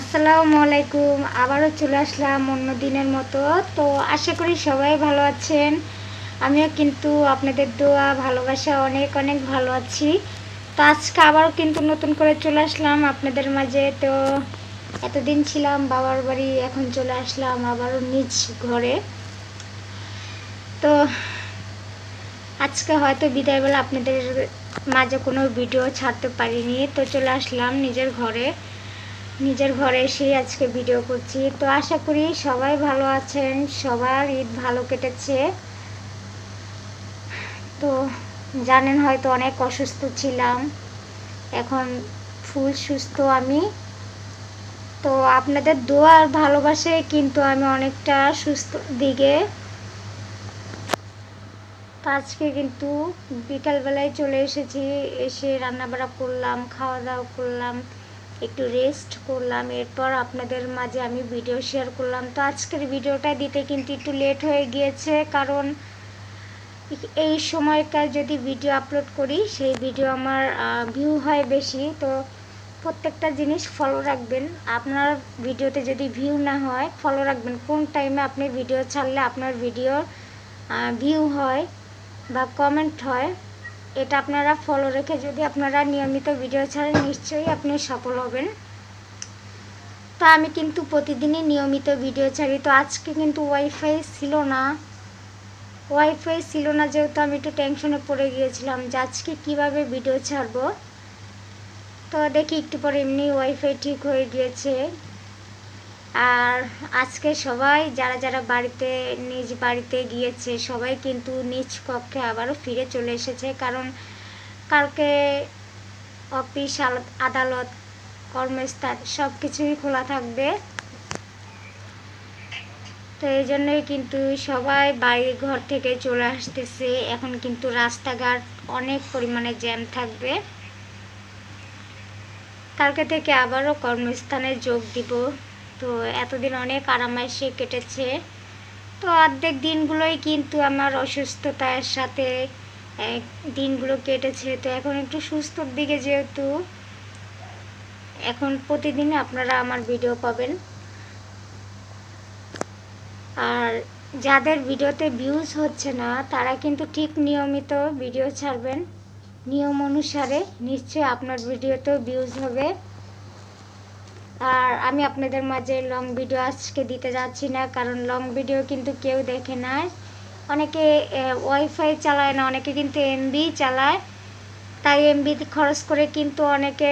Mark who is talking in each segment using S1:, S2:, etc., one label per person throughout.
S1: আসসালামু আলাইকুম, আবারও চলে আসলাম অন্য দিনের মতো। তো আশা করি সবাই ভালো আছেন। আমিও কিন্তু আপনাদের দোয়া, ভালোবাসা অনেক অনেক ভালো আছি। তো আজকে আবারও কিন্তু নতুন করে চলে আসলাম আপনাদের মাঝে। তো এতদিন ছিলাম, বাবার বাড়ি, এখন চলে আসলাম আবারও নিজ ঘরে। তো আজকে হয়তো বিদায়বেলা আপনাদের মাঝে কোনো ভিডিও ছাড়তে পারিনি। তো চলে আসলাম নিজের ঘরে। নিজের ঘরে এসেই আজকে ভিডিও করছি। তো আশা করি সবাই ভালো আছেন, সবার ঈদ ভালো কেটেছে। তো জানেন হয়তো অনেক অসুস্থ ছিলাম। এখন ফুল সুস্থ আমি। তো আপনাদের দোয়া আর ভালোবাসায় কিন্তু আমি অনেকটা সুস্থ দিকে। আজকে কিন্তু বিকালবেলায় চলে এসেছি, এসে রান্নাবাড়া করলাম খাওয়া দাওয়া করলাম। একটু রেস্ট করলাম, এরপর আপনাদের মাঝে আমি ভিডিও শেয়ার করলাম। তো আজকের ভিডিওটা দিতে কিন্তু একটু লেট হয়ে গিয়েছে, কারণ এই সময়কার যদি ভিডিও আপলোড করি, সেই ভিডিও আমার ভিউ হয় বেশি। তো প্রত্যেকটা জিনিস ফলো রাখবেন। আপনার ভিডিওতে যদি ভিউ না হয় ফলো রাখবেন। কোন টাইমে আপনি ভিডিও ছাড়লে আপনার ভিডিওর ভিউ হয় বা কমেন্ট হয় এটা আপনারা ফলো রেখে যদি আপনারা নিয়মিত ভিডিও ছাড়েন, নিশ্চয়ই আপনি সফল হবেন। তা আমি কিন্তু প্রতিদিনই নিয়মিত ভিডিও ছাড়ি। তো আজকে কিন্তু ওয়াইফাই ছিল না। ওয়াইফাই ছিল না যেহেতু আমি একটু টেনশনে পড়ে গিয়েছিলাম যে আজকে কীভাবে ভিডিও ছাড়বো। তো দেখি একটু পরে এমনি ওয়াইফাই ঠিক হয়ে গিয়েছে। আর আজকে সবাই, যারা যারা বাড়িতে, নিজ বাড়িতে গিয়েছে, সবাই কিন্তু নিজ কক্ষে আবারও ফিরে চলে এসেছে। কারণ কালকে অফিস আদালত, কর্মস্থান সব কিছুই খোলা থাকবে। তো এই জন্যই কিন্তু সবাই বাড়ি ঘর থেকে চলে আসতেছে। এখন কিন্তু রাস্তাঘাট অনেক পরিমাণে জ্যাম থাকবে। কালকে থেকে আবারও কর্মস্থানে যোগ দিব। তো এতদিন অনেক আরামাইসে কেটেছে। তো অর্ধেক দিনগুলোই কিন্তু আমার অসুস্থতার সাথে দিনগুলো কেটেছে। তো এখন একটু সুস্থর দিকে যেহেতু, এখন প্রতিদিন আপনারা আমার ভিডিও পাবেন। আর যাদের ভিডিওতে ভিউজ হচ্ছে না, তারা কিন্তু ঠিক নিয়মিত ভিডিও ছাড়বেন। নিয়ম অনুসারে নিশ্চয়ই আপনার ভিডিওতেও ভিউজ হবে। আর আমি আপনাদের মাঝে লং ভিডিও আজকে দিতে যাচ্ছি না, কারণ লং ভিডিও কিন্তু কেউ দেখে না অনেকে ওয়াইফাই চালায় না, অনেকে কিন্তু এমবি চালায়। তাই এমবি খরচ করে কিন্তু অনেকে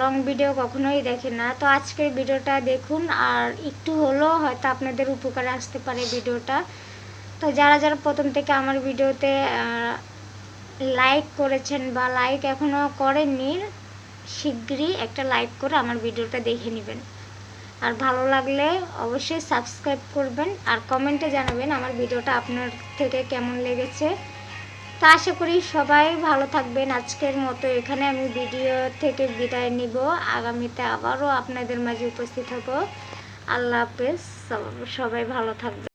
S1: লং ভিডিও কখনোই দেখে না। তো আজকের ভিডিওটা দেখুন, আর একটু হলেও হয়তো আপনাদের উপকারে আসতে পারে ভিডিওটা। তো যারা যারা প্রথম থেকে আমার ভিডিওতে লাইক করেছেন বা লাইক এখনও করেননি শিগগিরই একটা লাইক করে আমার ভিডিওটা দেখে নেবেন। আর ভালো লাগলে অবশ্যই সাবস্ক্রাইব করবেন আর কমেন্টে জানাবেন আমার ভিডিওটা আপনার থেকে কেমন লেগেছে। তা আশা করি সবাই ভালো থাকবেন। আজকের মতো এখানে আমি ভিডিও থেকে বিদায় নিব। আগামীতে আবারও আপনাদের মাঝে উপস্থিত হব। আল্লাহ হাফেজ। সবাই ভালো থাকবে